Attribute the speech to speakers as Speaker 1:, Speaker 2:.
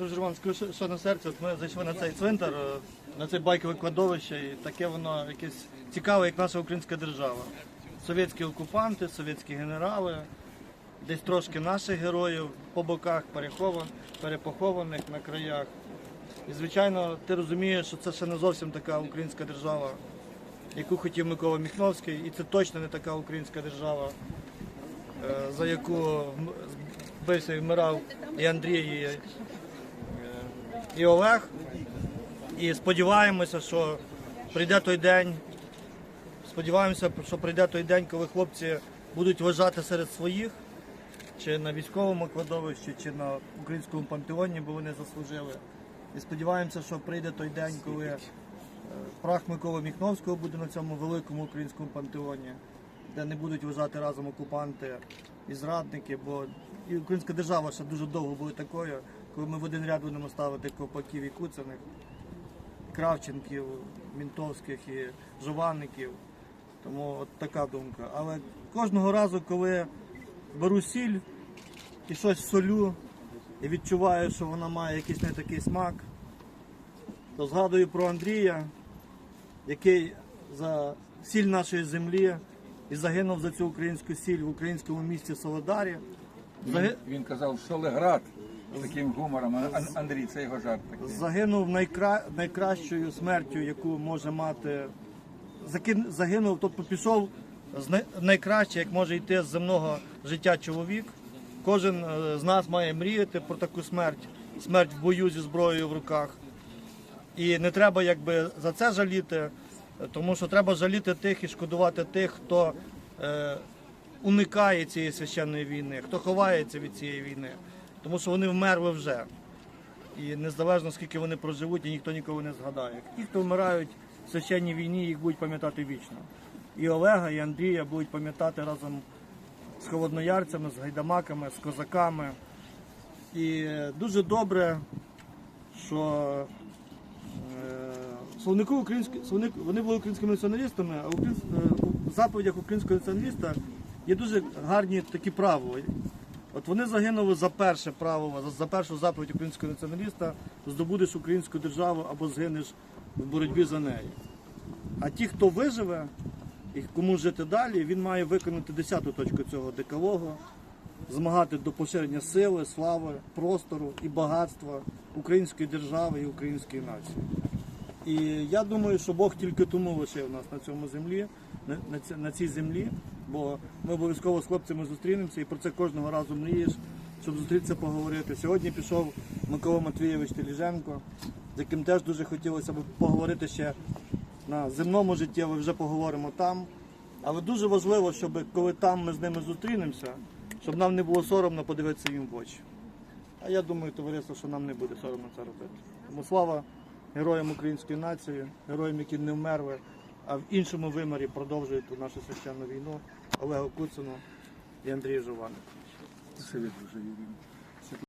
Speaker 1: Дуже Роман, скажу, що- на серці. От ми зайшли на цей цвинтар, е, на це байкове кладовище, і таке воно якесь цікаве, як наша українська держава. Совєтські окупанти, совєтські генерали, десь трошки наших героїв по боках перепохованих на краях. І звичайно, ти розумієш, що це ще не зовсім така українська держава, яку хотів Микола Міхновський, і це точно не така українська держава, е, за яку бився і вмирав і Андрій, і Олег. І сподіваємося, що прийде той день. Сподіваємося, що прийде той день, коли хлопці будуть вважати серед своїх, чи на військовому кладовищі, чи на українському пантеоні, бо вони заслужили. І сподіваємося, що прийде той день, коли е, прах Миколи Міхновського буде на цьому великому українському пантеоні, де не будуть вважати разом окупанти і зрадники, бо і українська держава ще дуже довго буде такою, коли ми в один ряд будемо ставити ковпаків і куцаних, Кравченків, Мінтовських і Жованників. Тому от така думка. Але кожного разу, коли беру сіль і щось солю, і відчуваю, що вона має якийсь не такий смак, то згадую про Андрія, який за сіль нашої землі і загинув за цю українську сіль в українському місті Солодарі.
Speaker 2: Він, він казав Солеград з таким гумором. Андрій, це його жарт такий.
Speaker 1: Загинув найкра... найкращою смертю, яку може мати. Закин... Загинув, тобто пішов з най... найкраще, як може йти з земного життя чоловік. Кожен е, з нас має мріяти про таку смерть, смерть в бою зі зброєю в руках. І не треба якби за це жаліти, тому що треба жаліти тих і шкодувати тих, хто е, уникає цієї священної війни, хто ховається від цієї війни, тому що вони вмерли вже. І незалежно скільки вони проживуть, і ніхто нікого не згадає. Ті, хто вмирають в священній війні, їх будуть пам'ятати вічно. І Олега, і Андрія будуть пам'ятати разом з холодноярцями, з гайдамаками, з козаками. І е, дуже добре, що словнику українські, словник, вони були українськими націоналістами, а українсь, е, у заповідях українського націоналіста є дуже гарні такі правила. От вони загинули за перше правило, за, за першу заповідь українського націоналіста здобудеш українську державу або згинеш в боротьбі за неї. А ті, хто виживе і кому жити далі, він має виконати десяту точку цього декалогу, змагати до поширення сили, слави, простору і багатства української держави і української нації. І я думаю, що Бог тільки тому лишив нас на цьому землі, на, на, ці- на цій землі, бо ми обов'язково з хлопцями зустрінемося і про це кожного разу мрієш, щоб зустрітися поговорити. Сьогодні пішов Микола Матвійович Теліженко, з яким теж дуже хотілося б поговорити ще на земному житті, але вже поговоримо там. Але дуже важливо, щоб коли там ми з ними зустрінемося, щоб нам не було соромно подивитися їм в очі. А я думаю, товариство, що нам не буде соромно це робити. Тому слава героям української нації, героям, які не вмерли, а в іншому вимірі продовжують нашу священну війну Олегу Куцину і Андрію
Speaker 2: Юрій.